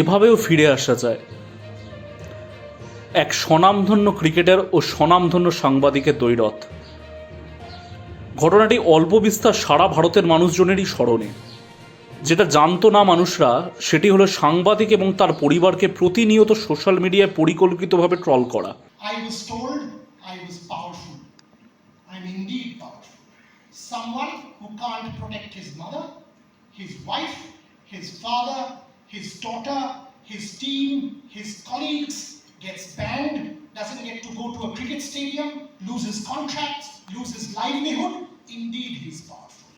এভাবেও ফিরে আসা যায়। এক স্বনামধন্য ক্রিকেটার ও স্বনামধন্য সাংবাদিকের দৈরথ। ঘটনাটি অল্প বিস্তার সারা ভারতের মানুষজনেরই স্মরণে। যেটা জানতো না মানুষরা সেটি হলো সাংবাদিক এবং তার পরিবারকে প্রতিনিয়ত সোশ্যাল মিডিয়ায় পরিকল্পিতভাবে ট্রল করা. Someone who can't protect his mother, his wife, his father, his daughter, his team, his colleagues, gets banned, doesn't get to go to a cricket stadium, loses contracts, loses livelihood. Indeed, he's powerful.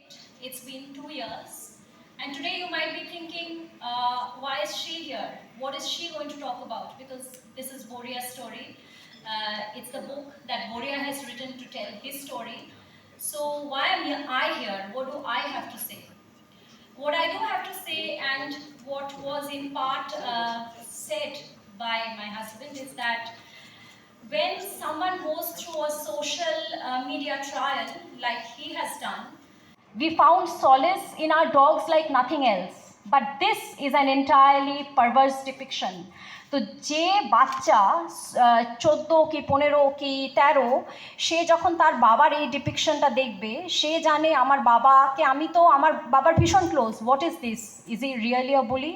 It's been two years, and today you might be thinking, uh, why is she here? What is she going to talk about? Because this is Boria's story. Uh, it's the book that Boria has written to tell his story. So why am I here? What do I have to say? What I do have to say, and what was in part uh, said by my husband, is that when someone goes through a social uh, media trial like he has done, we found solace in our dogs like nothing else. But this is an entirely perverse depiction. তো যে বাচ্চা চোদ্দ কি পনেরো কি তেরো সে যখন তার বাবার এই ডিপিকশনটা দেখবে সে জানে আমার বাবাকে আমি তো আমার বাবার ভীষণ close what is this is E really আ বলি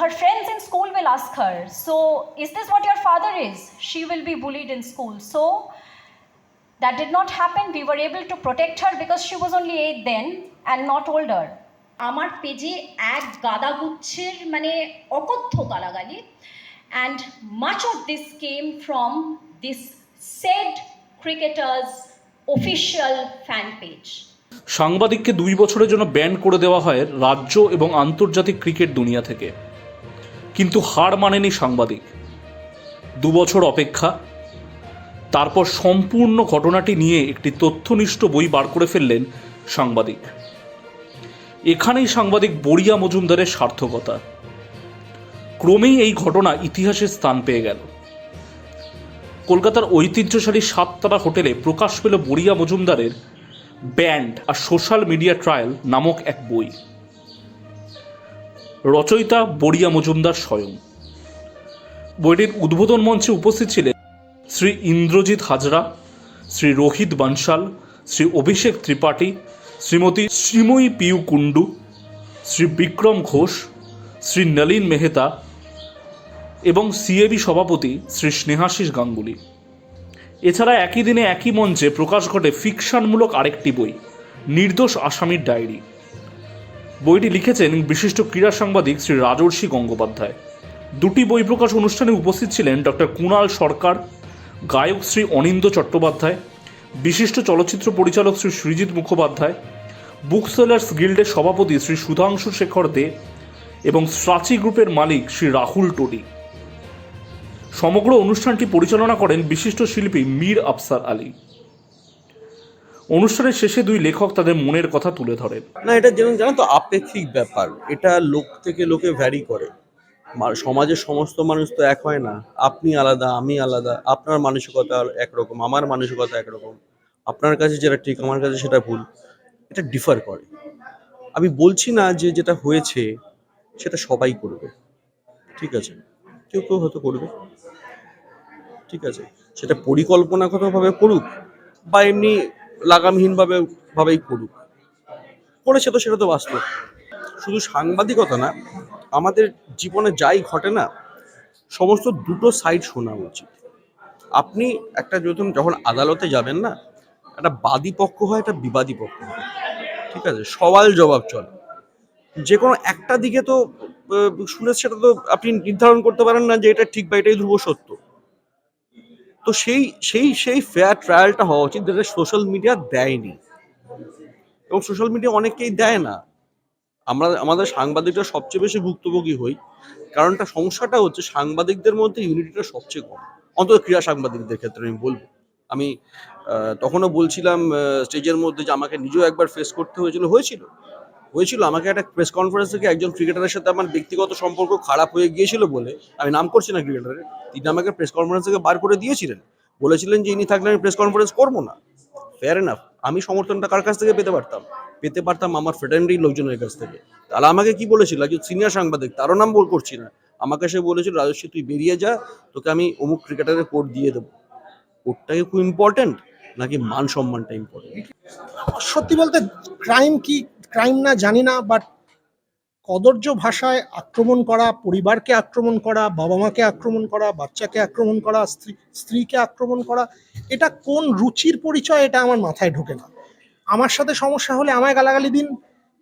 her friends in school will ask her, So, is this what your father is? She will be bullied in school. So, that did not happen. We were able to protect her because she was only eight then and not older. আমার পেজে এক গাদাগুচ্ছের মানে অকথ্য গালাগালি and much of this came from this sad cricketer's official fan page সাংবাদিককে দুই বছরের জন্য ব্যান করে দেওয়া হয় রাজ্য এবং আন্তর্জাতিক ক্রিকেট দুনিয়া থেকে। কিন্তু হার মানেনি সাংবাদিক। দু বছর অপেক্ষা। তারপর সম্পূর্ণ ঘটনাটি নিয়ে একটি তথ্যনিষ্ঠ বই বার করে ফেললেন সাংবাদিক। এখানেই সাংবাদিক বড়িয়া মজুমদারের সার্থকতা। ক্রমেই এই ঘটনা ইতিহাসে স্থান পেয়ে গেল। কলকাতার ঐতিহ্যশালী সাততারা হোটেলে প্রকাশ পেল বড়িয়া মজুমদারের ব্যান্ড আর সোশ্যাল মিডিয়া ট্রায়াল নামক এক বই। রচয়িতা বড়িয়া মজুমদার স্বয়ং। বইটির উদ্বোধন মঞ্চে উপস্থিত ছিলেন শ্রী ইন্দ্রজিৎ হাজরা, শ্রী রোহিত বানশাল, শ্রী অভিষেক ত্রিপাঠী শ্রীমতী শ্রীময়ী পিউ কুণ্ডু, শ্রী বিক্রম ঘোষ, শ্রী নলিন মেহতা এবং সিএবি সভাপতি শ্রী স্নেহাশিস গাঙ্গুলি। এছাড়া একই দিনে একই মঞ্চে প্রকাশ ঘটে ফিকশনমূলক আরেকটি বই, নির্দোষ আসামির ডায়েরি। বইটি লিখেছেন বিশিষ্ট ক্রীড়া সাংবাদিক শ্রী রাজর্ষি গঙ্গোপাধ্যায়। দুটি বই প্রকাশ অনুষ্ঠানে উপস্থিত ছিলেন ডক্টর কুণাল সরকার, গায়ক শ্রী অনিন্দ চট্টোপাধ্যায় বিশিষ্ট চলচ্চিত্র পরিচালক শ্রী সৃজিৎ মুখোপাধ্যায় বুক সেলার্স গিল্ডের সভাপতি শ্রী সুধাংশু শেখর দে এবং স্ট্রাচি গ্রুপের মালিক শ্রী রাহুল টোডি। সমগ্র অনুষ্ঠানটি পরিচালনা করেন বিশিষ্ট শিল্পী মীর আফসার আলী। অনুষ্ঠানের শেষে দুই লেখক তাদের মনের কথা তুলে ধরেন। না, এটা যেমন জানো তো আপেক্ষিক ব্যাপার। এটা লোক থেকে লোকে ভ্যারি করে। সমাজের সমস্ত মানুষ তো এক হয় না। আপনি আলাদা, আমি আলাদা, আপনার মানসিকতা একরকম, আমার মানসিকতা একরকম। আপনার কাছে যেটা ঠিক, আমার কাছে সেটা ভুল, এটা ডিফার করে। আমি বলছি না যে যেটা হয়েছে, সেটা সবাই করবে। ঠিক আছে? কেউ কেউ হয়তো করবে। ঠিক আছে? সেটা পরিকল্পনাগতভাবে করুক বা এমনি লাগামহীনভাবে, ভাবেই করুক। করেছে তো সেটা তো বাস্তব। শুধু সাংবাদিকতা না আমাদের জীবনে যাই ঘটে না, সমস্ত দুটো সাইড শোনা উচিত। আপনি একটা যখন যখন আদালতে যাবেন না, একটা বাদী পক্ষ হয়, একটা বিবাদী পক্ষ হয়। ঠিক আছে? সওয়াল জবাব চলে। যে কোনো একটা দিকে তো শুনে সেটা তো আপনি নির্ধারণ করতে পারেন না যে এটা ঠিক বা এটাই ধ্রুব সত্য। তো সেই সেই সেই ফেয়ার ট্রায়ালটা হওয়া উচিত যেটা সোশ্যাল মিডিয়া দেয়নি। এবং সোশ্যাল মিডিয়া অনেকেই দেয় না। আমরা, আমাদের সাংবাদিকরা সবচেয়ে বেশি ভুক্তভোগী হই। কারণটা, সমস্যাটা হচ্ছে সাংবাদিকদের মধ্যে ইউনিটিটা সবচেয়ে কম। অন্তত ক্রীড়া সাংবাদিকদের ক্ষেত্রে আমি বলব। আমি তখনও বলছিলাম স্টেজের মধ্যে যে আমাকে নিজেও একবার ফেস করতে হয়েছিল হয়েছিল। হয়েছিল। আমাকে একটা প্রেস কনফারেন্স থেকে একজন ক্রিকেটারের সাথে আমার ব্যক্তিগত সম্পর্ক খারাপ হয়ে গিয়েছিল বলে আমি নাম করছি না ক্রিকেটারের তিনি আমাকে প্রেস কনফারেন্স থেকে বার করে দিয়েছিলেন। বলেছিলেন যে, ইনি থাকলে আমি প্রেস কনফারেন্স করব না। ফেয়ার এনাফ আমি সমর্থনটা কার কাছ থেকে পেতে পারতাম? পেতে পারতাম আমার ফ্রেন্ডারি লোকজনের কাছ থেকে। তাহলে আমাকে কি বলেছিল? একজন সিনিয়র সাংবাদিক, তারও নাম বল করছি না। আমাকে সে বলেছিল রাজস্বী তুই বেরিয়ে যা, তোকে আমি অমুক ক্রিকেটারের কোর্ট দিয়ে দেবো। কোর্টটাকে খুব ইম্পর্টেন্ট নাকি মান সম্মানটা ইম্পর্টেন্ট সত্যি বলতে ক্রাইম কি ক্রাইম না জানি না বাট কদর্য ভাষায় আক্রমণ করা, পরিবারকে আক্রমণ করা বাবা মাকে আক্রমণ করা, বাচ্চাকে আক্রমণ করা, স্ত্রী, স্ত্রীকে আক্রমণ করা এটা কোন রুচির পরিচয় এটা আমার মাথায় ঢোকে না। আমার সাথে সমস্যা হলে আমায় গালাগালি দিন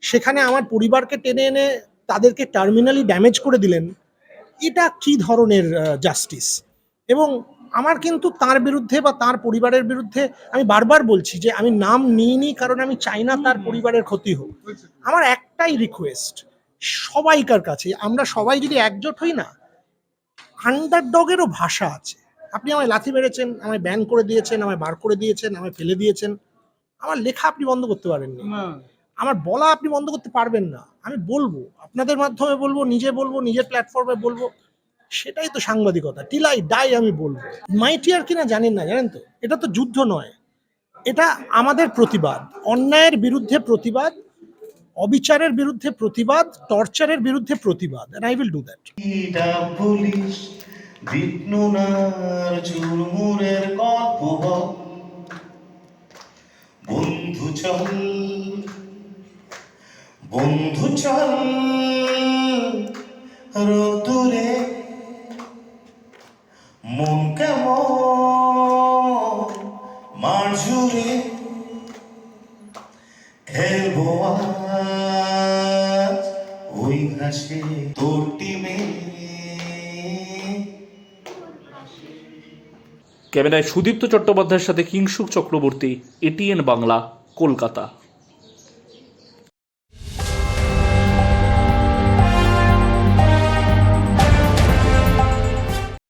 সেখানে আমার পরিবারকে টেনে এনে তাদেরকে টার্মিনালি ড্যামেজ করে দিলেন এটা কি ধরনের জাস্টিস এবং আমার কিন্তু তার বিরুদ্ধে বা তার পরিবারের বিরুদ্ধে আমি বারবার বলছি যে আমি নাম নিইনি কারণ আমি চাই না তার পরিবারের ক্ষতি হোক। আমার একটাই রিকোয়েস্ট সবাইকার কাছে আমরা সবাই যদি একজোট হই না আন্ডারডগেরও ভাষা আছে। আপনি আমায় লাথি মেরেছেন আমায় ব্যান করে দিয়েছেন আমায় বার করে দিয়েছেন আমায় ফেলে দিয়েছেন। আমার লেখা আপনি বন্ধ করতে পারেননি। আমার বলা আপনি বন্ধ করতে পারবেন না। আমি বলব আপনাদের মাধ্যমে বলব নিজে বলব নিজের প্ল্যাটফর্মে বলব। সেটাই তো সাংবাদিকতা। টিল আই ডাই আমি বলব। মাইটিয়ার কিনা জানেন না জানেন তো? এটা তো যুদ্ধ নয়। এটা আমাদের প্রতিবাদ। অন্যায়ের বিরুদ্ধে প্রতিবাদ অবিচারের বিরুদ্ধে প্রতিবাদ টর্চারের বিরুদ্ধে প্রতিবাদ আই উইল ডু দ্যাট বিষ্ণুনার চুরমুরের গল্প। বন্ধু চল বন্ধু চল রোদুরে মন কেমন, মাঝুরে খেলব আজ ওই ঘাসে তোর ক্যামেরায় সুদীপ্ত চট্টোপাধ্যায়ের সাথে কিংসুক চক্রবর্তী এটিএন বাংলা কলকাতা।